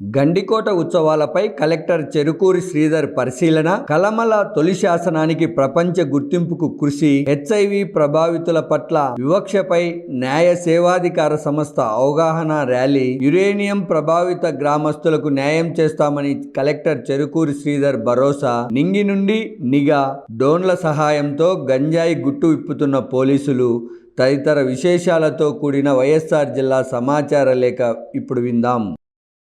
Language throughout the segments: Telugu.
గండికోట ఉత్సవాలపై కలెక్టర్ చెరుకూరి శ్రీధర్ పరిశీలన కలమల తొలి శాసనానికి ప్రపంచ గుర్తింపుకు కృషి హెచ్ఐవి ప్రభావితుల పట్ల వివక్షపై న్యాయ సేవాధికార సంస్థ అవగాహన ర్యాలీ యురేనియం ప్రభావిత గ్రామస్తులకు న్యాయం చేస్తామని కలెక్టర్ చెరుకూరి శ్రీధర్ భరోసా నింగి నుండి నిఘా డోన్ల సహాయంతో గంజాయి గుట్టు విప్పుతున్న పోలీసులు తదితర విశేషాలతో కూడిన వైఎస్ఆర్ జిల్లా సమాచార లేఖ ఇప్పుడు విందాం.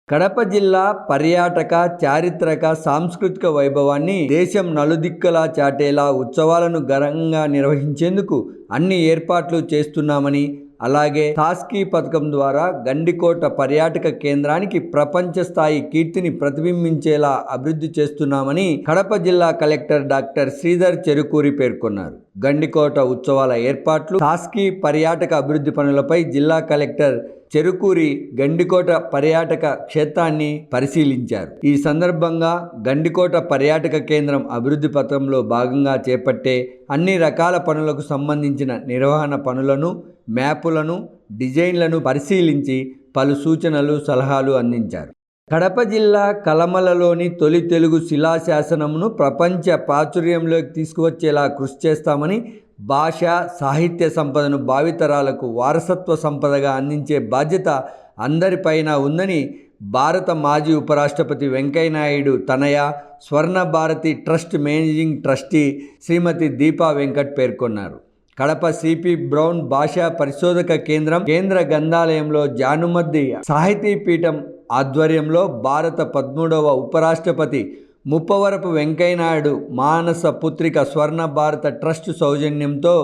కడప జిల్లా పర్యాటక చారిత్రక సాంస్కృతిక వైభవాన్ని దేశం నలుదిక్కలా చాటేలా ఉత్సవాలను ఘనంగా నిర్వహించేందుకు అన్ని ఏర్పాట్లు చేస్తున్నామని అలాగే టాస్కీ పథకం ద్వారా గండికోట పర్యాటక కేంద్రానికి ప్రపంచ స్థాయి కీర్తిని ప్రతిబింబించేలా అభివృద్ధి చేస్తున్నామని కడప జిల్లా కలెక్టర్ డాక్టర్ శ్రీధర్ చెరుకూరి పేర్కొన్నారు. గండికోట ఉత్సవాల ఏర్పాట్లు టాస్కీ పర్యాటక అభివృద్ధి పనులపై జిల్లా కలెక్టర్ చెరుకూరి గండికోట పర్యాటక క్షేత్రాన్ని పరిశీలించారు. ఈ సందర్భంగా గండికోట పర్యాటక కేంద్రం అభివృద్ధి పథంలో భాగంగా చేపట్టే అన్ని రకాల పనులకు సంబంధించిన నిర్వహణ పనులను మ్యాపులను డిజైన్లను పరిశీలించి పలు సూచనలు సలహాలు అందించారు. కడప జిల్లా కలమలలోని తొలి తెలుగు శిలాశాసనమును ప్రపంచ ప్రాచుర్యంలోకి తీసుకువచ్చేలా కృషి చేస్తామని భాష సాహిత్య సంపదను భావితరాలకు వారసత్వ సంపదగా అందించే బాధ్యత అందరిపైన ఉందని భారత మాజీ ఉపరాష్ట్రపతి వెంకయ్యనాయుడు తనయ Swarna Bharati trust managing trustee Srimathi Deepa Venkat పేర్కొన్నారు. కడప సిపి బ్రౌన్ భాషా పరిశోధక కేంద్రం కేంద్ర గ్రంథాలయంలో జానుమద్ది సాహితీ పీఠం ఆధ్వర్యంలో భారత పదమూడవ ఉపరాష్ట్రపతి ముప్పవరపు వెంకయ్యనాయుడు మానస పుత్రిక స్వర్ణ భారత ట్రస్ట్ సౌజన్యంతో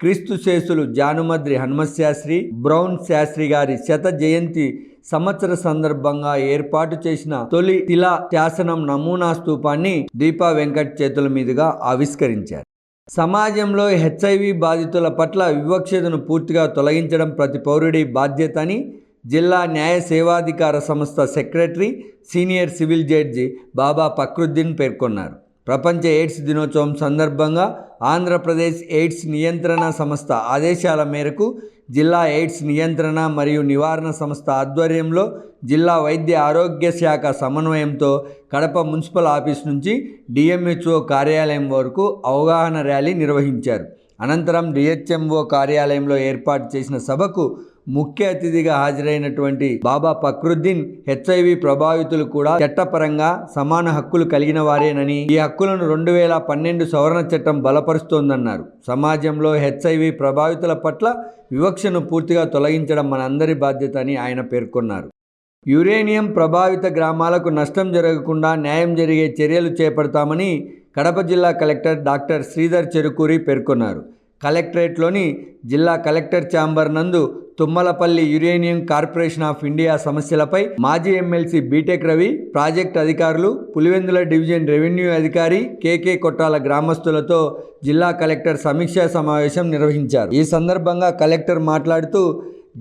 క్రీస్తు శేషులు జానుమద్రి హనుమశాస్త్రి బ్రౌన్ శాస్త్రి గారి శత జయంతి సంవత్సర సందర్భంగా ఏర్పాటు చేసిన తొలి తిలా శాసనం నమూనా స్తూపాన్ని దీపా వెంకట్ చేతుల మీదుగా ఆవిష్కరించారు. సమాజంలో హెచ్ఐవి బాధితుల పట్ల వివక్షతను పూర్తిగా తొలగించడం ప్రతి పౌరుడి బాధ్యత అని జిల్లా న్యాయ సేవాధికార సంస్థ secretary senior civil judge Baba Fakruddin పేర్కొన్నారు. ప్రపంచ ఎయిడ్స్ దినోత్సవం సందర్భంగా ఆంధ్రప్రదేశ్ ఎయిడ్స్ నియంత్రణ సంస్థ ఆదేశాల మేరకు జిల్లా ఎయిడ్స్ నియంత్రణ మరియు నివారణ సంస్థ ఆధ్వర్యంలో జిల్లా వైద్య ఆరోగ్య శాఖ సమన్వయంతో కడప మున్సిపల్ ఆఫీస్ నుంచి డిఎంహెచ్ఓ కార్యాలయం వరకు అవగాహన ర్యాలీ నిర్వహించారు. అనంతరం డిహెచ్ఎంఓ కార్యాలయంలో ఏర్పాటు చేసిన సభకు ముఖ్య అతిథిగా హాజరైనటువంటి బాబా ఫక్రుద్దీన్ హెచ్ఐవి ప్రభావితులు కూడా చట్టపరంగా సమాన హక్కులు కలిగిన వారేనని ఈ హక్కులను రెండు వేల పన్నెండు సవరణ చట్టం బలపరుస్తోందన్నారు. సమాజంలో హెచ్ఐవి ప్రభావితుల పట్ల వివక్షను పూర్తిగా తొలగించడం మనందరి బాధ్యత అని ఆయన పేర్కొన్నారు. యురేనియం ప్రభావిత గ్రామాలకు నష్టం జరగకుండా న్యాయం జరిగే చర్యలు చేపడతామని కడప జిల్లా కలెక్టర్ డాక్టర్ శ్రీధర్ చెరుకూరి పేర్కొన్నారు. కలెక్టరేట్లోని జిల్లా కలెక్టర్ ఛాంబర్ నందు Tummalapalli uranium corporation of India సమస్యలపై మాజీ ఎమ్మెల్సీ బీటెక్ రవి ప్రాజెక్ట్ అధికారులు పులివెందుల డివిజన్ రెవెన్యూ అధికారి కేకే కొట్టాల గ్రామస్తులతో జిల్లా కలెక్టర్ సమీక్షా సమావేశం నిర్వహించారు. ఈ సందర్భంగా కలెక్టర్ మాట్లాడుతూ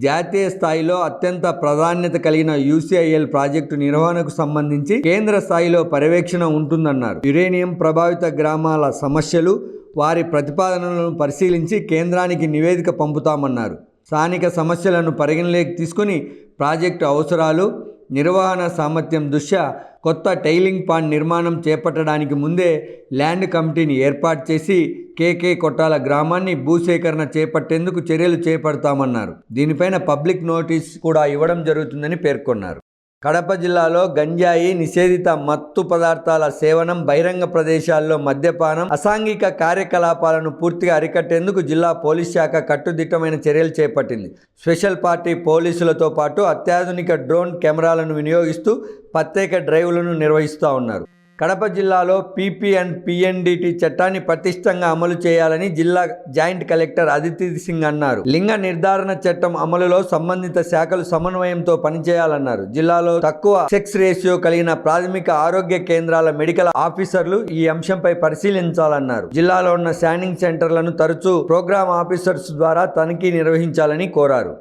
జాతీయ స్థాయిలో అత్యంత ప్రాధాన్యత కలిగిన యూసీఐఎల్ ప్రాజెక్టు నిర్వహణకు సంబంధించి కేంద్ర స్థాయిలో పర్యవేక్షణ ఉంటుందన్నారు. యురేనియం ప్రభావిత గ్రామాల సమస్యలు వారి ప్రతిపాదనలను పరిశీలించి కేంద్రానికి నివేదిక పంపుతామన్నారు. స్థానిక సమస్యలను పరిగణలోకి తీసుకుని ప్రాజెక్టు అవసరాలు నిర్వహణ సామర్థ్యం దృష్ట్యా కొత్త టైలింగ్ పాండ్ నిర్మాణం చేపట్టడానికి ముందే ల్యాండ్ కమిటీని ఏర్పాటు చేసి కేకే కొట్టాల గ్రామాన్ని భూసేకరణ చేపట్టేందుకు చర్యలు చేపడతామన్నారు. దీనిపైన పబ్లిక్ నోటీస్ కూడా ఇవ్వడం జరుగుతుందని పేర్కొన్నారు. కడప జిల్లాలో గంజాయి నిషేధిత మత్తు పదార్థాల సేవనం బహిరంగ ప్రదేశాల్లో మద్యపానం అసాంఘిక కార్యకలాపాలను పూర్తిగా అరికట్టేందుకు జిల్లా పోలీస్ శాఖ కట్టుదిట్టమైన చర్యలు చేపట్టింది. స్పెషల్ పార్టీ పోలీసులతో పాటు అత్యాధునిక డ్రోన్ కెమెరాలను వినియోగిస్తూ ప్రత్యేక డ్రైవ్లను నిర్వహిస్తూ ఉన్నారు. కడప జిల్లాలో పీపీ అండ్ పిఎన్డిటి చట్టాన్ని పటిష్టంగా అమలు చేయాలని జిల్లా జాయింట్ కలెక్టర్ అదితి సింగ్ అన్నారు. లింగ నిర్ధారణ చట్టం అమలులో సంబంధిత శాఖలు సమన్వయంతో పనిచేయాలన్నారు. జిల్లాలో తక్కువ సెక్స్ రేషియో కలిగిన ప్రాథమిక ఆరోగ్య కేంద్రాల మెడికల్ ఆఫీసర్లు ఈ అంశంపై పరిశీలించాలన్నారు. జిల్లాలో ఉన్న స్కానింగ్ సెంటర్లను తరచూ ప్రోగ్రామ్ ఆఫీసర్స్ ద్వారా తనిఖీ నిర్వహించాలని కోరారు.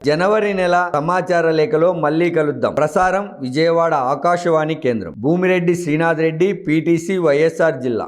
జనవరి నెల సమాచార లేఖలో మళ్ళీ కలుద్దాం. ప్రసారం విజయవాడ ఆకాశవాణి కేంద్రం. భూమిరెడ్డి శ్రీనాథ్ రెడ్డి పీటీసీ వైఎస్ఆర్ జిల్లా.